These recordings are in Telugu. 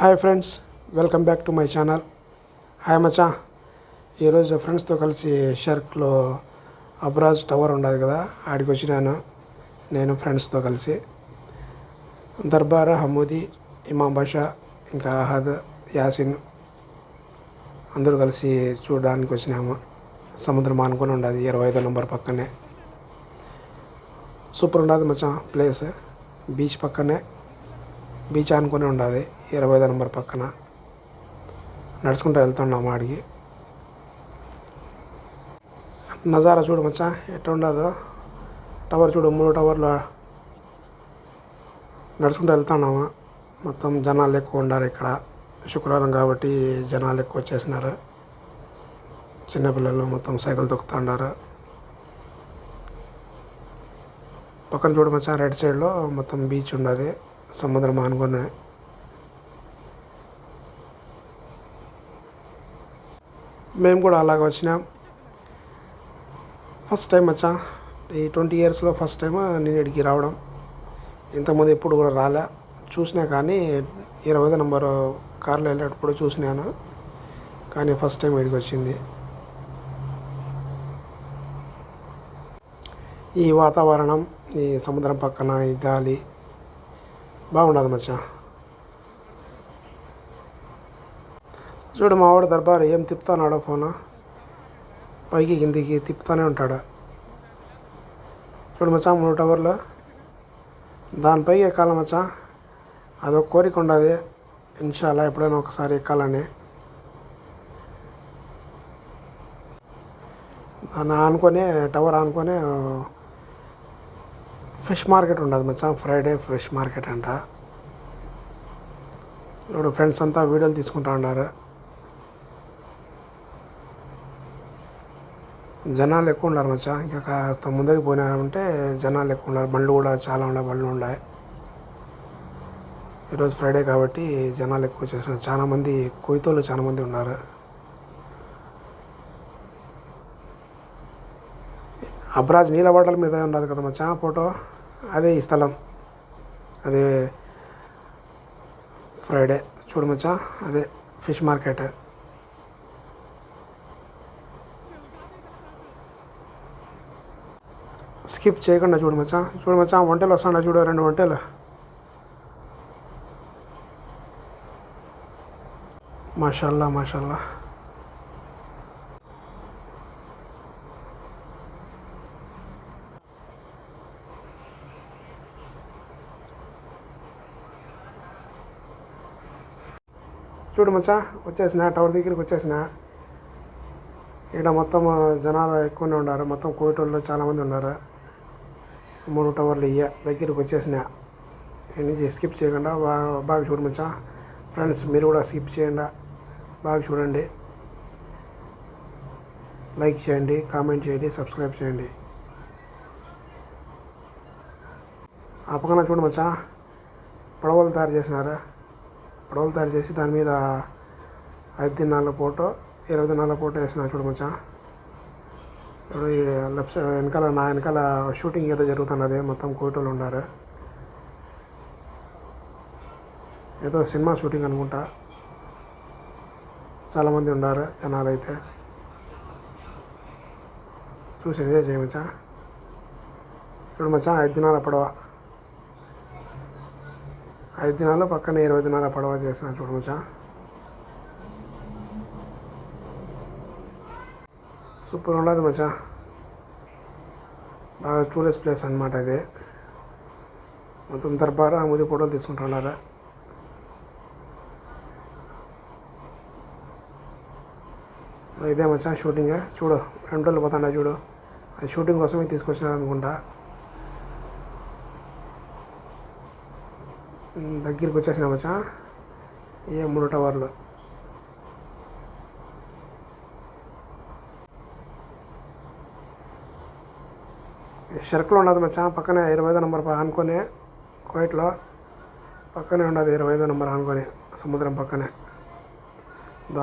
Hi friends welcome back to my channel. Hi మచా ఈరోజు ఫ్రెండ్స్తో కలిసి షర్క్లో అబ్రాజ్ టవర్ ఉండదు కదా ఆడికి వచ్చినాను. నేను ఫ్రెండ్స్తో కలిసి. దర్బార్ హమూదీ ఇమాం బాషా ఇంకా అహద్ యాసిన్ అందరూ కలిసి చూడడానికి వచ్చినాము. సముద్రం అనుకుని ఉండదు ఇరవై ఐదో నెంబర్ పక్కనే. సూపర్ ఉండదు మచ్చా ప్లేస్. బీచ్ పక్కనే. బీచ్ అనుకుని ఉండదు ఇరవై ఐదో నెంబర్ పక్కన. నడుచుకుంటూ వెళ్తున్నాము ఆడికి నజారా చూడు మచ్చా ఎట్లా ఉండదు. టవర్ చూడు మూడు టవర్లు నడుచుకుంటూ వెళ్తున్నాము మొత్తం జనాలు ఎక్కువ ఉండారు ఇక్కడ. శుక్రవారం కాబట్టి జనాలు ఎక్కువ వచ్చేసినారు. చిన్నపిల్లలు మొత్తం సైకిల్ తొక్కుతుండారు పక్కన చూడు మచ్చా రైట్ సైడ్లో మొత్తం బీచ్ ఉండదు సముద్రం అనుకునే మేము కూడా అలాగ వచ్చినాం. ఫస్ట్ టైం వచ్చా. ఈ ట్వంటీ ఇయర్స్లో ఫస్ట్ టైం నేను ఇక్కడికి రావడం. ఇంతకుముందు ఎప్పుడు కూడా రాలే. చూసినా కానీ ఇరవై ఐదు నెంబర్ కార్లో వెళ్ళేటప్పుడు చూసినాను. కానీ ఫస్ట్ టైం ఇక్కడికి వచ్చింది. ఈ వాతావరణం ఈ సముద్రం పక్కన ఈ గాలి బాగుండదు మచ్చా. చూడు మా వాడు దర్బారు ఏం తిప్పుతానాడో ఫోనా. పైకి కిందికి తిప్పుతానే ఉంటాడు. చూడు మచ్చా మూడు టవర్లు. దానిపై ఎక్కాలి మచ్చా. అదొక కోరిక ఉండదు ఇన్షాల్లా ఎప్పుడైనా ఒకసారి ఎక్కాలని. దాన్ని ఆనుకొని టవర్ ఆనుకొని ఫిష్ మార్కెట్ ఉండదు మచ్చా. ఫ్రైడే ఫిష్ మార్కెట్ అంట. ఇప్పుడు ఫ్రెండ్స్ అంతా వీడియోలు తీసుకుంటా ఉన్నారు. జనాలు ఎక్కువ ఉన్నారు మచ్చా. ఇంకా కాస్త ముందరికి పోయినారంటే జనాలు ఎక్కువ ఉన్నారు బండ్లు కూడా చాలా ఉన్నాయి బండ్లు ఉన్నాయి ఈరోజు ఫ్రైడే కాబట్టి జనాలు ఎక్కువ చేసిన చాలామంది కొయ్యతోళ్ళు ఉన్నారు. అబ్రాజ్ నీళ్ళ బాటల మీద ఉండదు కదా మచ్చా ఫోటో? అదే ఈ స్థలం. అదే ఫ్రైడే. చూడు మచ్చా అదే ఫిష్ మార్కెట్. స్కిప్ చేయకుండా చూడు మచ్చా. చూడు మచ్చా వంటలు వస్తాడా చూడు రెండు వంటలు మాషాల్లా మాషాల్లా. చూడు మచ్చా వచ్చేసిన టవర్ దగ్గరికి వచ్చేసిన ఇక్కడ మొత్తం జనాలు ఎక్కువనే ఉన్నారు. మొత్తం కోవిటోళ్ళు చాలామంది ఉన్నారు. మూడు టవర్లు ఇయ్య. దగ్గరికి వచ్చేసిన. నుంచి స్కిప్ చేయకుండా బాగా బాగా చూడు ఫ్రెండ్స్ మీరు కూడా స్కిప్ చేయండి. బాగా చూడండి. లైక్ చేయండి కామెంట్ చేయండి సబ్స్క్రైబ్ చేయండి. ఆ పక్కన చూడమచ్చా పడవలు తయారు చేసినారా? పడవలు తయారు చేసి దాని మీద ఐదు దినాల ఫోటో ఇరవై దినాల ఫోటో వేసినా చూడమచ్చా లెఫ్ట్ సైడ్ వెనకాల నా వెనకాల షూటింగ్ ఏదో జరుగుతున్నది మొత్తం కోటలు ఉన్నారు ఏదో సినిమా షూటింగ్ అనుకుంటా. చాలామంది ఉన్నారు జనాలు అయితే చూసి ఎంజాయ్ చేయమచ్చా ఇప్పుడు మచ్చా ఐదు దినాల పడవ. ఐదు దినాలు పక్కన ఇరవై దినాల పడవ చేసిన చూడు సూపర్ ఉండదు మచ్చా. బాగా టూరిస్ట్ ప్లేస్ అనమాట ఇది. మొత్తం దర్బార్ ముందు ఫోటోలు తీసుకుంటున్నారు ఇదే మచ్చా షూటింగ్ చూడు రెండు రోజులు పోతాడా చూడు. అది షూటింగ్ కోసమే తీసుకొచ్చినారు అనుకుంటా. దగ్గరికి వచ్చేసిన మచ్చా. ఏ మూడు టవర్లు. షర్క్లో ఉండదు మచ్చా పక్కనే ఇరవై ఐదో నెంబర్ అనుకొని కోయిట్లో పక్కనే ఉండదు ఇరవై ఐదో నెంబర్ అనుకొని సముద్రం పక్కనే.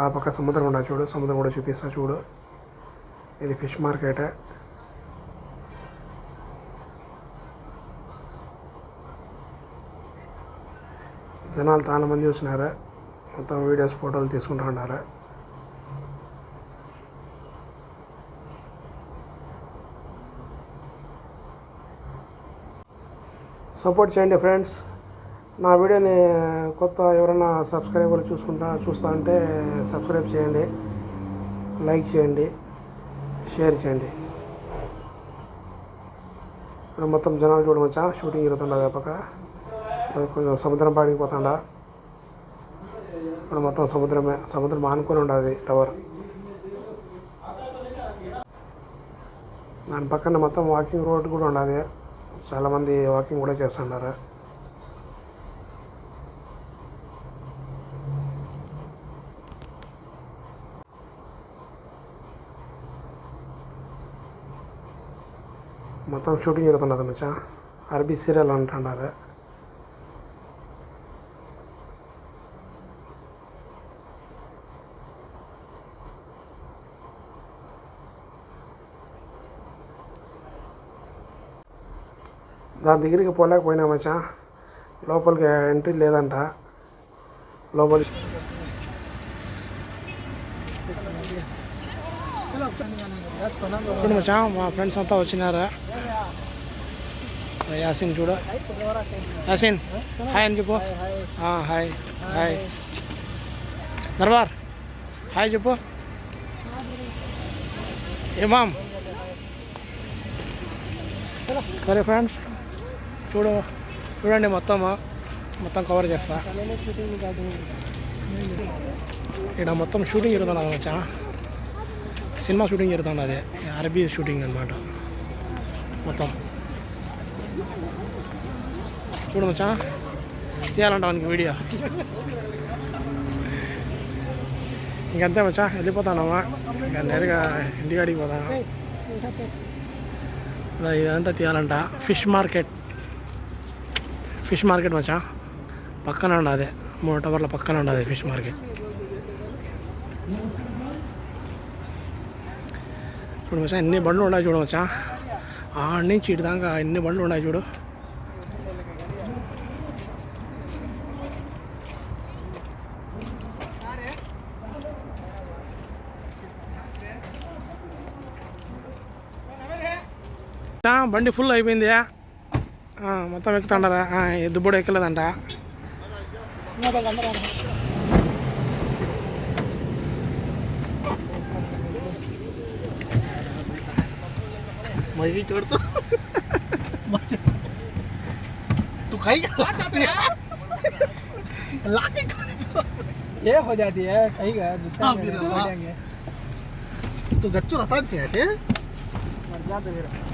ఆ పక్క సముద్రం ఉండదు చూడు సముద్రం కూడా చూపిస్తా చూడు. ఇది ఫిష్ మార్కెట్. జనాలు చాలామంది మంది మొత్తం వీడియోస్ ఫోటోలు తీసుకుంటూ ఉన్నారు సపోర్ట్ చేయండి ఫ్రెండ్స్. నా వీడియోని కొత్త ఎవరైనా సబ్స్క్రైబర్లు చూసుకుంటా చూస్తా అంటే సబ్స్క్రైబ్ చేయండి లైక్ చేయండి షేర్ చేయండి. ఇప్పుడు మొత్తం జనాలు చూడవచ్చా షూటింగ్ జరుగుతుండ పక్క అది కొంచెం సముద్రం పాడికి పోతుండ ఇప్పుడు మొత్తం సముద్రమే సముద్రం ఆనుకొని ఉండదు టవర్. దాని పక్కన మొత్తం వాకింగ్ రోడ్ కూడా ఉండదు చాలామంది వాకింగ్ కూడా చేస్తున్నారు మొత్తం షూటింగ్ జరుగుతున్నది మచ్చా అరబీ సీరియల్ అంటున్నారు దాని దగ్గరికి పోలేకపోయినా మచ్చా. లోపలికి ఎంట్రీ లేదంట. లోపలి ఇప్పుడు మచ్చా? మా ఫ్రెండ్స్ అంతా వచ్చినారా? యాసిన్ చూడ. యాసిన్ హాయ్ అని చెప్పు. Hi hi. దర్బార్ హాయ్ చెప్పు. ఏమాం సరే ఫ్రెండ్స్. చూడు చూడండి మొత్తం మొత్తం కవర్ చేస్తా. ఇక్కడ మొత్తం షూటింగ్ జరుగుతుంది మచ్చా. సినిమా షూటింగ్ జరుగుతుంది అదే అరబీ షూటింగ్ అనమాట మొత్తం. చూడు మచ్చా. తీయాలంట మనకి వీడియో. ఇంకంతే మచ్చా. వెళ్ళిపోతానమ్మా. ఇంకా నేరుగా ఇంటికాడికి పోతాను ఇదంతా తీయాలంట. ఫిష్ మార్కెట్ ఫిష్ మార్కెట్ మచ్చా? పక్కన ఉండదు మూడు టవర్ల పక్కన ఉండదు ఫిష్ మార్కెట్. చూడు మచ్చా ఎన్ని బండ్లు ఉన్నాయి చూడు మచ్చా. ఆడి నుంచి ఇటు దాకా ఎన్ని బండ్లు ఉన్నాయి చూడు. బండి ఫుల్ అయిపోయింది మొత్తం ఎక్కుతాండారా ఎద్దు కూడా ఎక్కలేదంట मजी छोड़ तो तू खाई लाके ये हो जाती है कहीं का दूसरा हाँ, में फिर नहीं हाँ। बैठेंगे। तू गच्चू रहता है ऐसे मर जा तो फिर